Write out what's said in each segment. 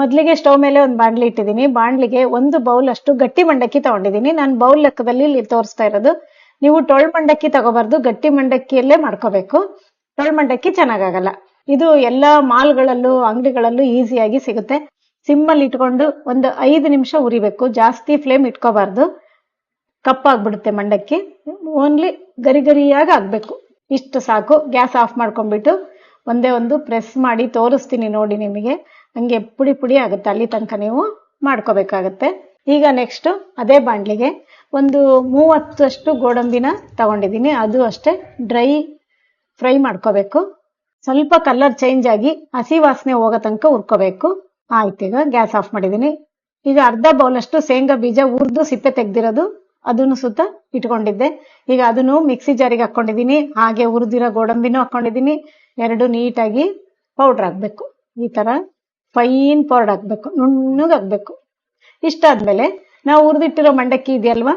ಮೊದಲಿಗೆ ಸ್ಟವ್ ಮೇಲೆ ಒಂದು ಬಾಂಡ್ಲಿ ಇಟ್ಟಿದ್ದೀನಿ. ಬಾಂಡ್ಲಿಗೆ ಒಂದು ಬೌಲ್ ಅಷ್ಟು ಗಟ್ಟಿ ಮಂಡಕ್ಕಿ ತಗೊಂಡಿದ್ದೀನಿ. ನಾನು ಬೌಲ್ ಲೆಕ್ಕದಲ್ಲಿ ತೋರಿಸ್ತಾ ಇರೋದು. ನೀವು ಟೊಳ್ ಮಂಡಕ್ಕಿ ತಗೋಬಾರ್ದು. ಗಟ್ಟಿ ಮಂಡಕ್ಕಿಯಲ್ಲೇ ಮಾಡ್ಕೋಬೇಕು. ಟೊಳ್ ಮಂಡಕ್ಕಿ ಚೆನ್ನಾಗಾಗಲ್ಲ. ಇದು ಎಲ್ಲಾ ಮಾಲ್ಗಳಲ್ಲೂ, ಅಂಗಡಿಗಳಲ್ಲೂ ಈಸಿಯಾಗಿ ಸಿಗುತ್ತೆ. ಸಿಮ್ಮಲ್ಲಿ ಇಟ್ಕೊಂಡು ಒಂದು ಐದು ನಿಮಿಷ ಉರಿಬೇಕು. ಜಾಸ್ತಿ ಫ್ಲೇಮ್ ಇಟ್ಕೋಬಾರ್ದು. ಕಪ್ಪಾಗ್ಬಿಡುತ್ತೆ ಮಂಡಕ್ಕಿ. ಓನ್ಲಿ ಗರಿ ಗರಿಯಾಗಿ ಆಗ್ಬೇಕು. ಇಷ್ಟು ಸಾಕು. ಗ್ಯಾಸ್ ಆಫ್ ಮಾಡ್ಕೊಂಡ್ಬಿಟ್ಟು ಒಂದೇ ಒಂದು ಪ್ರೆಸ್ ಮಾಡಿ ತೋರಿಸ್ತೀನಿ ನೋಡಿ ನಿಮಗೆ. ಹಂಗೆ ಪುಡಿ ಪುಡಿ ಆಗುತ್ತೆ ಅಲ್ಲಿ ತನಕ ನೀವು ಮಾಡ್ಕೋಬೇಕಾಗತ್ತೆ. ಈಗ ನೆಕ್ಸ್ಟ್ ಅದೇ ಬಾಂಡ್ಲಿಗೆ ಒಂದು ಮೂವತ್ತಷ್ಟು ಗೋಡಂಬಿನ ತಗೊಂಡಿದ್ದೀನಿ. ಅದು ಅಷ್ಟೇ ಡ್ರೈ ಫ್ರೈ ಮಾಡ್ಕೋಬೇಕು. ಸ್ವಲ್ಪ ಕಲರ್ ಚೇಂಜ್ ಆಗಿ ಹಸಿ ವಾಸನೆ ಹೋಗೋ ತನಕ ಹುರ್ಕೋಬೇಕು. ಆಯ್ತು ಈಗ ಗ್ಯಾಸ್ ಆಫ್ ಮಾಡಿದ್ದೀನಿ. ಈಗ ಅರ್ಧ ಬೌಲ್ ಅಷ್ಟು ಶೇಂಗಾ ಬೀಜ ಹುರಿದು ಸಿಪ್ಪೆ ತೆಗ್ದಿರೋದು ಅದನ್ನು ಸುತ್ತ ಇಟ್ಕೊಂಡಿದ್ದೆ. ಈಗ ಅದನ್ನು ಮಿಕ್ಸಿ ಜಾರಿಗೆ ಹಾಕೊಂಡಿದ್ದೀನಿ ಹಾಗೆ ಹುರಿದಿರೋ ಗೋಡಂಬಿನೂ ಹಾಕೊಂಡಿದ್ದೀನಿ ಎರಡು ನೀಟಾಗಿ ಪೌಡ್ರ್ ಹಾಕ್ಬೇಕು. ಈ ತರ ಫೈನ್ ಪೌಡರ್ ಹಾಕ್ಬೇಕು, ನುಣ್ಣಗೆ ಹಾಕ್ಬೇಕು. ಇಷ್ಟಾದ್ಮೇಲೆ ನಾವು ಹುರಿದಿಟ್ಟಿರೋ ಮಂಡಕ್ಕಿ ಇದೆಯಲ್ವಾ,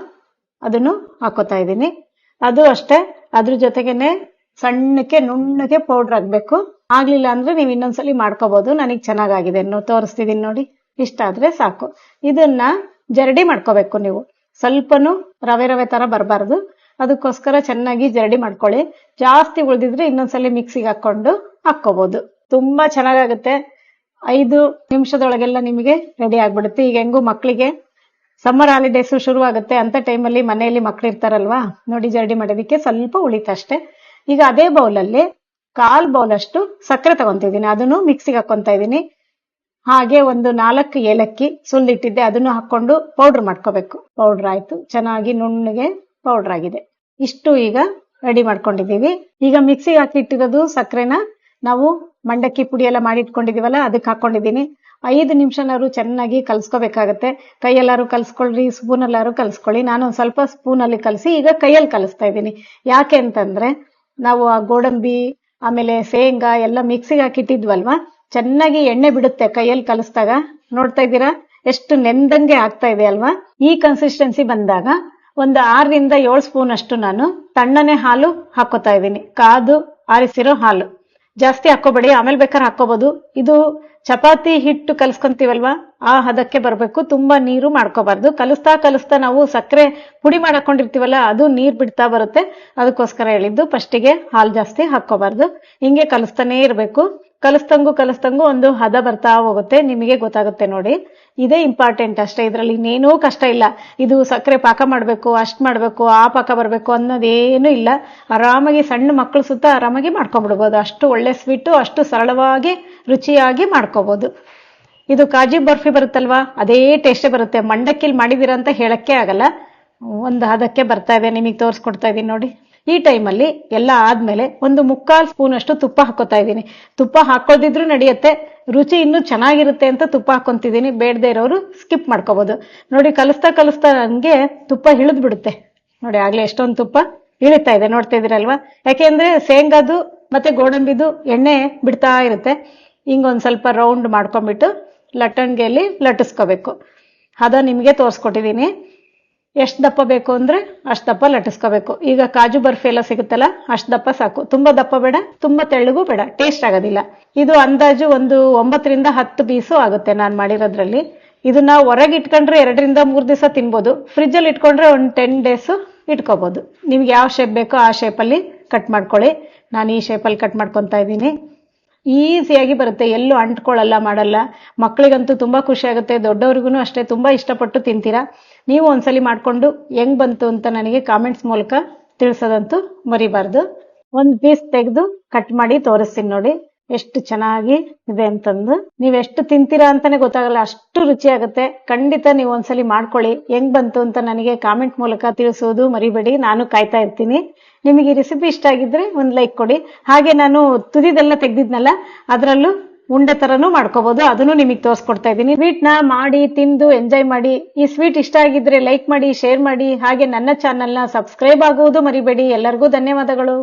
ಅದನ್ನು ಹಾಕೋತಾ ಇದ್ದೀನಿ. ಅದು ಅಷ್ಟೇ, ಅದ್ರ ಜೊತೆಗೇನೆ ಸಣ್ಣಕ್ಕೆ ನುಣ್ಣಗೆ ಪೌಡರ್ ಹಾಕ್ಬೇಕು. ಆಗ್ಲಿಲ್ಲ ಅಂದ್ರೆ ನೀವು ಇನ್ನೊಂದ್ಸಲಿ ಮಾಡ್ಕೋಬಹುದು ನನಗೆ ಚೆನ್ನಾಗಾಗಿದೆ ತೋರಿಸ್ತಿದೀನಿ ನೋಡಿ, ಇಷ್ಟ ಆದ್ರೆ ಸಾಕು. ಇದನ್ನ ಜರಡಿ ಮಾಡ್ಕೋಬೇಕು ನೀವು. ಸ್ವಲ್ಪನು ರವೆ ರವೆ ತರ ಬರಬಾರ್ದು. ಅದಕ್ಕೋಸ್ಕರ ಚೆನ್ನಾಗಿ ಜರಡಿ ಮಾಡ್ಕೊಳ್ಳಿ. ಜಾಸ್ತಿ ಉಳಿದಿದ್ರೆ ಇನ್ನೊಂದ್ಸಲಿ ಮಿಕ್ಸಿಗೆ ಹಾಕೊಂಡು ಹಾಕೋಬಹುದು ತುಂಬಾ ಚೆನ್ನಾಗಾಗುತ್ತೆ. ಐದು ನಿಮಿಷದೊಳಗೆಲ್ಲ ನಿಮಗೆ ರೆಡಿ ಆಗ್ಬಿಡುತ್ತೆ. ಈಗ ಹೆಂಗು ಮಕ್ಕಳಿಗೆ ಸಮ್ಮರ್ ಹಾಲಿಡೇಸ್ ಶುರು ಆಗುತ್ತೆ ಅಂತ ಟೈಮಲ್ಲಿ ಮನೆಯಲ್ಲಿ ಮಕ್ಳು ಇರ್ತಾರಲ್ವಾ ನೋಡಿ, ಜರ್ಡಿ ಮಾಡೋದಕ್ಕೆ ಸ್ವಲ್ಪ ಉಳಿತಷ್ಟೇ ಈಗ ಅದೇ ಬೌಲಲ್ಲಿ ಕಾಲ್ ಬೌಲ್ ಅಷ್ಟು ಸಕ್ಕರೆ ತಗೊಂತಿದ್ದೀನಿ ಅದನ್ನು ಮಿಕ್ಸಿಗೆ ಹಾಕೊಂತ ಇದ್ದೀನಿ. ಹಾಗೆ ಒಂದು ನಾಲ್ಕು ಏಲಕ್ಕಿ ಸುಲ್ಲಿಟ್ಟಿದ್ದೆ. ಅದನ್ನು ಹಾಕೊಂಡು ಪೌಡರ್ ಮಾಡ್ಕೋಬೇಕು. ಪೌಡರ್ ಆಯ್ತು. ಚೆನ್ನಾಗಿ ನುಣ್ಣಗೆ ಪೌಡರ್ ಆಗಿದೆ. ಇಷ್ಟು ಈಗ ರೆಡಿ ಮಾಡ್ಕೊಂಡಿದ್ದೀವಿ. ಈಗ ಮಿಕ್ಸಿಗೆ ಹಾಕಿ ಇಟ್ಟಿರೋದು ಸಕ್ಕರೆನ ನಾವು ಮಂಡಕ್ಕಿ ಪುಡಿ ಎಲ್ಲ ಮಾಡಿ ಇಟ್ಕೊಂಡಿದೀವಲ್ಲ, ಅದಕ್ಕೆ ಹಾಕೊಂಡಿದ್ದೀನಿ. ಐದು ನಿಮಿಷನಾದ್ರು ಚೆನ್ನಾಗಿ ಕಲ್ಸ್ಕೋಬೇಕಾಗತ್ತೆ. ಕೈಯಲ್ಲಾರು ಕಲ್ಸ್ಕೊಳ್ರಿ ಸ್ಪೂನ್ ಅಲ್ಲಾರು ಕಲ್ಸ್ಕೊಳ್ಳಿ. ನಾನು ಸ್ವಲ್ಪ ಸ್ಪೂನಲ್ಲಿ ಕಲಸಿ ಈಗ ಕೈಯಲ್ಲಿ ಕಲಿಸ್ತಾ ಇದ್ದೀನಿ. ಯಾಕೆ ಅಂತಂದ್ರೆ, ನಾವು ಆ ಗೋಡಂಬಿ, ಆಮೇಲೆ ಶೇಂಗಾ ಎಲ್ಲ ಮಿಕ್ಸಿಗೆ ಹಾಕಿಟ್ಟಿದ್ವಲ್ವಾ? ಚೆನ್ನಾಗಿ ಎಣ್ಣೆ ಬಿಡುತ್ತೆ ಕೈಯಲ್ಲಿ ಕಲಿಸ್ದಾಗ. ನೋಡ್ತಾ ಇದ್ದೀರಾ? ಎಷ್ಟು ನೆಂದಂಗೆ ಆಗ್ತಾ ಇದೆ ಅಲ್ವಾ? ಈ ಕನ್ಸಿಸ್ಟೆನ್ಸಿ ಬಂದಾಗ ಒಂದು ಆರರಿಂದ ಏಳು ಸ್ಪೂನ್ ಅಷ್ಟು ನಾನು ತಣ್ಣನೆ ಹಾಲು ಹಾಕೋತಾ ಇದ್ದೀನಿ. ಕಾದು ಆರಿಸಿರೋ ಹಾಲು. ಜಾಸ್ತಿ ಹಾಕೋಬೇಡಿ ಆಮೇಲೆ ಬೇಕಾದ್ರೆ ಹಾಕೋಬಹುದು ಇದು ಚಪಾತಿ ಹಿಟ್ಟು ಕಲಸ್ಕೊಂತೀವಲ್ವಾ? ಆ ಹದಕ್ಕೆ ಬರಬೇಕು. ತುಂಬಾ ನೀರು ಮಾಡ್ಕೋಬಾರ್ದು. ಕಲಿಸ್ತಾ ಕಲಿಸ್ತಾ ನಾವು ಸಕ್ಕರೆ ಪುಡಿ ಮಾಡಾಕೊಂಡಿರ್ತೀವಲ್ಲ, ಅದು ನೀರು ಬಿಡ್ತಾ ಬರುತ್ತೆ. ಅದಕ್ಕೋಸ್ಕರ ಹೇಳಿದ್ದು, ಫಸ್ಟಿಗೆ ಹಾಲು ಜಾಸ್ತಿ ಹಾಕೋಬಾರ್ದು ಹಿಂಗೆ ಕಲಿಸ್ತಾನೇ ಇರಬೇಕು. ಕಲಿಸ್ತಂಗು ಕಲಿಸ್ತಂಗು ಒಂದು ಹದ ಬರ್ತಾ ಹೋಗುತ್ತೆ. ನಿಮಗೆ ಗೊತ್ತಾಗುತ್ತೆ ನೋಡಿ. ಇದೇ ಇಂಪಾರ್ಟೆಂಟ್ ಅಷ್ಟೇ. ಇದರಲ್ಲಿ ಇನ್ನೇನೂ ಕಷ್ಟ ಇಲ್ಲ. ಇದು ಸಕ್ಕರೆ ಪಾಕ ಮಾಡಬೇಕು, ಅಷ್ಟು ಮಾಡಬೇಕು, ಆ ಪಾಕ ಬರಬೇಕು ಅನ್ನೋದೇನು ಇಲ್ಲ. ಆರಾಮಾಗಿ ಸಣ್ಣ ಮಕ್ಕಳು ಸುತ್ತ ಆರಾಮಾಗಿ ಮಾಡ್ಕೊಂಡ್ಬಿಡ್ಬೋದು. ಅಷ್ಟು ಒಳ್ಳೆ ಸ್ವೀಟು ಅಷ್ಟು ಸರಳವಾಗಿ, ರುಚಿಯಾಗಿ ಮಾಡ್ಕೋಬಹುದು ಇದು ಕಾಜು ಬರ್ಫಿ ಬರುತ್ತಲ್ವಾ? ಅದೇ ಟೇಸ್ಟೇ ಬರುತ್ತೆ. ಮಂಡಕ್ಕಿಲಿ ಮಾಡಿದೀರ ಅಂತ ಹೇಳಕ್ಕೆ ಆಗಲ್ಲ. ಒಂದು ಹದಕ್ಕೆ ಬರ್ತಾ ಇದೆ. ನಿಮಗೆ ತೋರಿಸ್ಕೊಡ್ತಾ ಇದೀನಿ ನೋಡಿ. ಈ ಟೈಮಲ್ಲಿ ಎಲ್ಲ ಆದ್ಮೇಲೆ ಒಂದು ಮುಕ್ಕಾಲ್ ಸ್ಪೂನ್ ಅಷ್ಟು ತುಪ್ಪ ಹಾಕೋತಾ ಇದ್ದೀನಿ. ತುಪ್ಪ ಹಾಕೋದಿದ್ರು ನಡೆಯುತ್ತೆ. ರುಚಿ ಇನ್ನೂ ಚೆನ್ನಾಗಿರುತ್ತೆ ಅಂತ ತುಪ್ಪ ಹಾಕೊಂತಿದ್ದೀನಿ ಬೇಡದೆ ಇರೋರು ಸ್ಕಿಪ್ ಮಾಡ್ಕೋಬೋದು. ನೋಡಿ, ಕಲಿಸ್ತಾ ಕಲಿಸ್ತಾ ನನಗೆ ತುಪ್ಪ ಬಿಡುತ್ತೆ. ನೋಡಿ, ಆಗ್ಲೇ ಎಷ್ಟೊಂದು ತುಪ್ಪ ಇಳಿತಾ ಇದೆ. ನೋಡ್ತಾ ಇದ್ದೀರಲ್ವಾ? ಯಾಕೆಂದ್ರೆ ಶೇಂಗಾದು ಮತ್ತೆ ಗೋಡಂಬಿದು ಎಣ್ಣೆ ಬಿಡ್ತಾ ಇರುತ್ತೆ. ಹಿಂಗೊಂದ್ ಸ್ವಲ್ಪ ರೌಂಡ್ ಮಾಡ್ಕೊಂಡ್ಬಿಟ್ಟು ಲಟ್ಟಣಿಗೆಯಲ್ಲಿ ಲಟ್ಟಿಸ್ಕೋಬೇಕು. ಹದ ನಿಮಗೆ ತೋರಿಸ್ಕೊಟ್ಟಿದ್ದೀನಿ. ಎಷ್ಟು ದಪ್ಪ ಬೇಕು ಅಂದ್ರೆ ಅಷ್ಟು ದಪ್ಪ ಲಟ್ಟಿಸ್ಕೋಬೇಕು. ಈಗ ಕಾಜು ಬರ್ಫಿ ಎಲ್ಲ ಸಿಗುತ್ತಲ್ಲ, ಅಷ್ಟು ದಪ್ಪ ಸಾಕು. ತುಂಬಾ ದಪ್ಪ ಬೇಡ, ತುಂಬಾ ತೆಳ್ಳಗೂ ಬೇಡ, ಟೇಸ್ಟ್ ಆಗೋದಿಲ್ಲ. ಇದು ಅಂದಾಜು ಒಂದು ಒಂಬತ್ತರಿಂದ ಹತ್ತು ಪೀಸು ಆಗುತ್ತೆ ನಾನು ಮಾಡಿರೋದ್ರಲ್ಲಿ. ಇದನ್ನ ಹೊರಗೆ ಇಟ್ಕೊಂಡ್ರೆ ಎರಡರಿಂದ ಮೂರು ದಿವಸ ತಿನ್ಬೋದು. ಫ್ರಿಜ್ ಅಲ್ಲಿ ಇಟ್ಕೊಂಡ್ರೆ ಒಂದು ಟೆನ್ ಡೇಸ್ ಇಟ್ಕೋಬಹುದು ನಿಮ್ಗೆ ಯಾವ ಶೇಪ್ ಬೇಕೋ ಆ ಶೇಪಲ್ಲಿ ಕಟ್ ಮಾಡ್ಕೊಳ್ಳಿ. ನಾನು ಈ ಶೇಪಲ್ಲಿ ಕಟ್ ಮಾಡ್ಕೊತಾ ಇದ್ದೀನಿ. ಈಸಿಯಾಗಿ ಬರುತ್ತೆ. ಎಲ್ಲೂ ಅಂಟ್ಕೊಳ್ಳಲ್ಲ, ಮಾಡಲ್ಲ. ಮಕ್ಕಳಿಗಂತೂ ತುಂಬಾ ಖುಷಿ ಆಗುತ್ತೆ. ದೊಡ್ಡವ್ರಿಗೂ ಅಷ್ಟೇ ತುಂಬಾ ಇಷ್ಟಪಟ್ಟು ತಿಂತೀರಾ? ನೀವು ಒಂದ್ಸಲಿ ಮಾಡ್ಕೊಂಡು ಹೆಂಗ್ ಬಂತು ಅಂತ ನನಗೆ ಕಾಮೆಂಟ್ಸ್ ಮೂಲಕ ತಿಳಿಸೋದಂತೂ ಮರಿಬಾರ್ದು. ಒಂದ್ ಪೀಸ್ ತೆಗೆದು ಕಟ್ ಮಾಡಿ ತೋರಿಸ್ತೀನಿ ನೋಡಿ. ಎಷ್ಟು ಚೆನ್ನಾಗಿ ಇದೆ ಅಂತಂದು. ನೀವ್ ಎಷ್ಟು ತಿಂತೀರಾ ಅಂತಾನೆ ಗೊತ್ತಾಗಲ್ಲ, ಅಷ್ಟು ರುಚಿ ಆಗುತ್ತೆ. ಖಂಡಿತ ನೀವು ಒಂದ್ಸಲಿ ಮಾಡ್ಕೊಳ್ಳಿ. ಹೆಂಗ್ ಬಂತು ಅಂತ ನನಗೆ ಕಾಮೆಂಟ್ ಮೂಲಕ ತಿಳಿಸೋದು ಮರಿಬೇಡಿ. ನಾನು ಕಾಯ್ತಾ ಇರ್ತೀನಿ. ನಿಮಗೆ ಈ ರೆಸಿಪಿ ಇಷ್ಟ ಆಗಿದ್ರೆ ಒಂದ್ ಲೈಕ್ ಕೊಡಿ. ಹಾಗೆ ನಾನು ತುದಿದೆಲ್ಲ ತೆಗ್ದಿದ್ನಲ್ಲ, ಅದರಲ್ಲೂ ಉಂಡೆ ತರನು ಮಾಡ್ಕೋಬಹುದು ಅದನ್ನು ನಿಮಗೆ ತೋರಿಸ್ಕೊಡ್ತಾ ಇದ್ದೀನಿ. ಸ್ವೀಟ್ನ ಮಾಡಿ, ತಿಂದು ಎಂಜಾಯ್ ಮಾಡಿ. ಈ ಸ್ವೀಟ್ ಇಷ್ಟ ಆಗಿದ್ರೆ ಲೈಕ್ ಮಾಡಿ ಶೇರ್ ಮಾಡಿ. ಹಾಗೆ ನನ್ನ ಚಾನೆಲ್ನ ಸಬ್ಸ್ಕ್ರೈಬ್ ಆಗುವುದು ಮರಿಬೇಡಿ. ಎಲ್ಲರಿಗೂ ಧನ್ಯವಾದಗಳು.